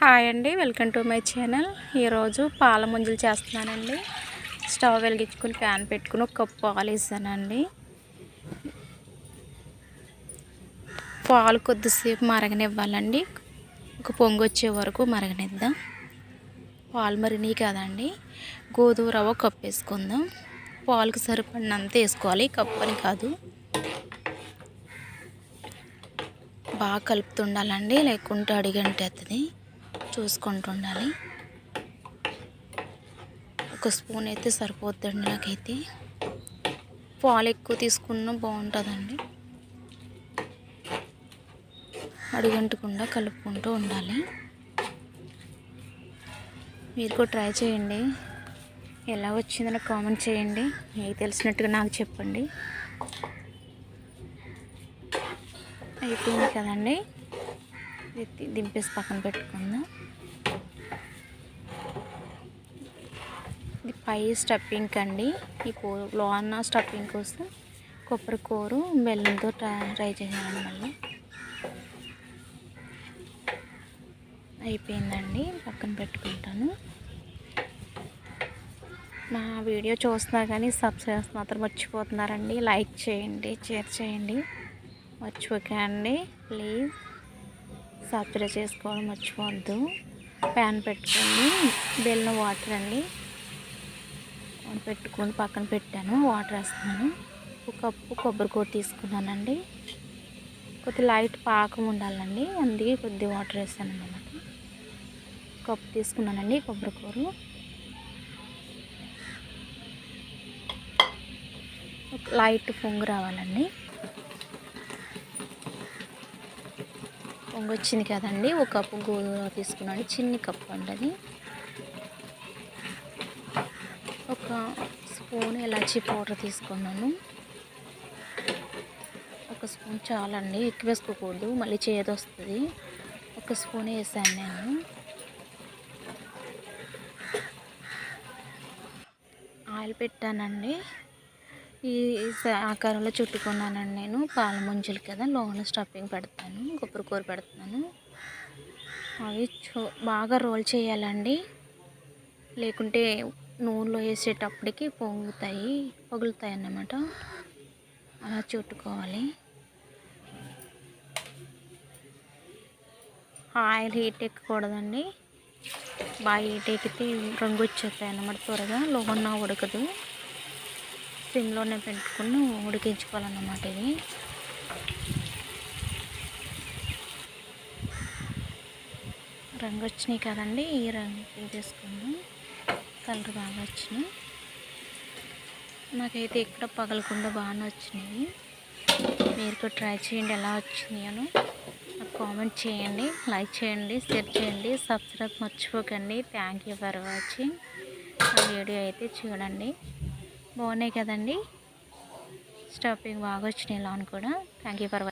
Hi అండి welcome to my channel. ఈరోజు పాల ముంజలు చేస్తున్నానండి. స్టవ్ వెలిగించుకుని ప్యాన్ పెట్టుకుని ఒక కప్పు పాలు వేసానండి. పాలు కొద్దిసేపు మరగనివ్వాలండి. ఒక పొంగు వచ్చే వరకు మరగనిద్దాం. పాలు మరిగినాయి కదండి. గోధుమ రవ్వ కప్పు వేసుకుందాం. పాలకు సరిపడినంత వేసుకోవాలి. కప్పు అని కాదు. బాగా కలుపుతుండాలండి లేకుంటే అడిగంటేస్తుంది చూసుకుంటూ ఉండాలి ఒక స్పూన్ అయితే సరిపోద్దండి నాకైతే. పాలు ఎక్కువ తీసుకున్నా బాగుంటుందండి. అడుగంటకుండా కలుపుకుంటూ ఉండాలి. మీరు కూడా ట్రై చేయండి. ఎలా వచ్చిందో నాకు కామెంట్ చేయండి. మీకు తెలిసినట్టుగా నాకు చెప్పండి. అయిపోయింది కదండి. దింపేసి పక్కన పెట్టుకుందాం. పై స్టఫింగ్ అండి ఈ కూర లోన స్టఫింగ్ కోసం కొబ్బరి కూర బెల్లంతో ట్రై చేసాను మళ్ళీ. అయిపోయిందండి. పక్కన పెట్టుకుంటాను. నా వీడియో చూస్తున్నా కానీ సబ్స్క్రైబ్స్ మాత్రం మర్చిపోతున్నారండి. లైక్ చేయండి షేర్ చేయండి. మర్చిపోకండి. ప్లీజ్ సబ్స్క్రైబ్ చేసుకోవడం మర్చిపోవద్దు. ప్యాన్ పెట్టుకోండి. బెల్లం వాటర్ అండి పెట్టుకొని పక్కన పెట్టాను వాటర్ వేస్తున్నాను. ఒక కప్పు కొబ్బరి కూర తీసుకున్నానండి. కొద్ది లైట్ పాకం ఉండాలండి అందుకే కొద్ది వాటర్ వేస్తాను అన్నమాట. కప్పు తీసుకున్నానండి కొబ్బరి కూర. లైట్ పొంగు రావాలండి. పొంగు వచ్చింది కదండి ఒక కప్పు గోధుమ తీసుకున్నాను చిన్ని కప్పు అండి అది ఒక స్పూన్ ఇలాచీ పౌడర్ తీసుకున్నాను. ఒక స్పూన్ చాలండి ఎక్కువ వేసుకోకూడదు మళ్ళీ చేదు వస్తుంది ఒక స్పూన్ వేసాను నేను. ఆయిల్ పెట్టానండి. ఈ ఆకారంలో చుట్టుకున్నానండి నేను. పాల ముంజులు కదా లోన స్టఫింగ్ పెడతాను కొబ్బరి కూర పెడతాను. అవి చూ బాగా రోల్ చేయాలండి. లేకుంటే నూనెలో వేసేటప్పటికి పొంగుతాయి పగులుతాయి అన్నమాట అలా చుట్టుకోవాలి. ఆయిల్ హీట్ ఎక్కకూడదండి. బాగా హీట్ ఎక్కితే రంగు వచ్చేస్తాయి అన్నమాట త్వరగా. లోన ఉడకదు. సిమ్లోనే పెట్టుకుని ఉడికించుకోవాలన్నమాట ఇది. రంగు వచ్చినాయి కదండి ఈ రంగు తీసుకుందాం కలర్ బాగా వచ్చినాయి. నాకైతే ఎక్కడ పగలకుండా బాగానే వచ్చినాయి. మీరు కూడా ట్రై చేయండి ఎలా వచ్చినాయను నాకు కామెంట్ చేయండి లైక్ చేయండి షేర్ చేయండి సబ్స్క్రైబ్ మర్చిపోకండి. Thank you for watching video అయితే చూడండి. బాగున్నాయి కదండి. స్టాపింగ్ బాగా వచ్చినాయి లోన్ కూడా. Thank you for